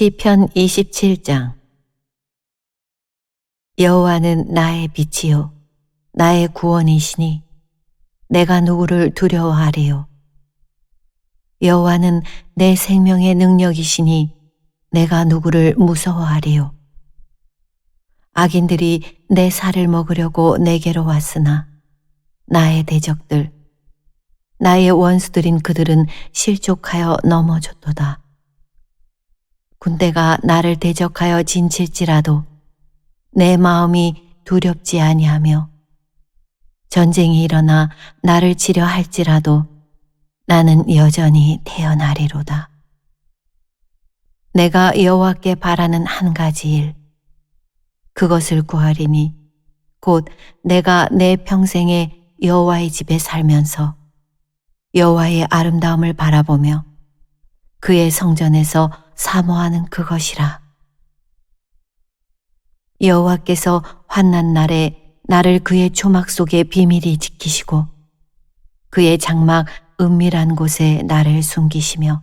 시편 27장. 여호와는 나의 빛이요 나의 구원이시니 내가 누구를 두려워하리요? 여호와는 내 생명의 능력이시니 내가 누구를 무서워하리요? 악인들이 내 살을 먹으려고 내게로 왔으나 나의 대적들 나의 원수들인 그들은 실족하여 넘어졌도다. 군대가 나를 대적하여 진칠지라도 내 마음이 두렵지 아니하며 전쟁이 일어나 나를 치려 할지라도 나는 여전히 태어나리로다. 내가 여호와께 바라는 한 가지 일 그것을 구하리니 곧 내가 내 평생에 여호와의 집에 살면서 여호와의 아름다움을 바라보며 그의 성전에서 사모하는 그것이라. 여호와께서 환난 날에 나를 그의 초막 속에 비밀히 지키시고 그의 장막 은밀한 곳에 나를 숨기시며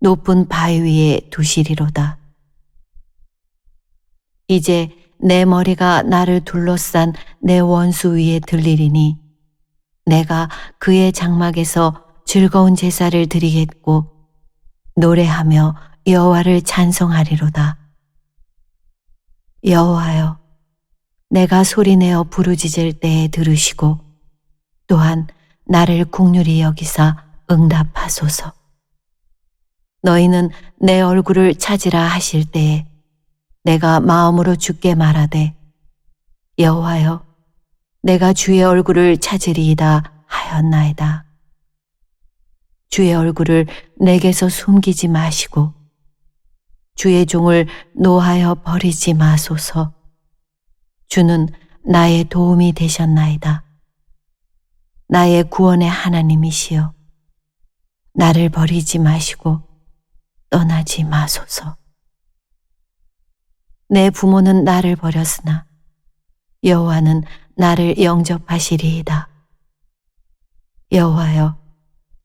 높은 바위 위에 두시리로다. 이제 내 머리가 나를 둘러싼 내 원수 위에 들리리니 내가 그의 장막에서 즐거운 제사를 드리겠고 노래하며 여호와를 찬송하리로다. 여호와여, 내가 소리내어 부르짖을 때에 들으시고 또한 나를 국률이 여기사 응답하소서. 너희는 내 얼굴을 찾으라 하실 때에 내가 마음으로 죽게 말하되 여호와여, 내가 주의 얼굴을 찾으리이다 하였나이다. 주의 얼굴을 내게서 숨기지 마시고 주의 종을 노하여 버리지 마소서. 주는 나의 도움이 되셨나이다. 나의 구원의 하나님이시여. 나를 버리지 마시고 떠나지 마소서. 내 부모는 나를 버렸으나 여호와는 나를 영접하시리이다. 여호와여,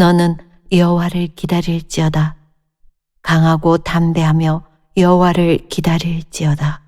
너는 여호와를 기다릴지어다. 강하고 담대하며 여호와를 기다릴지어다.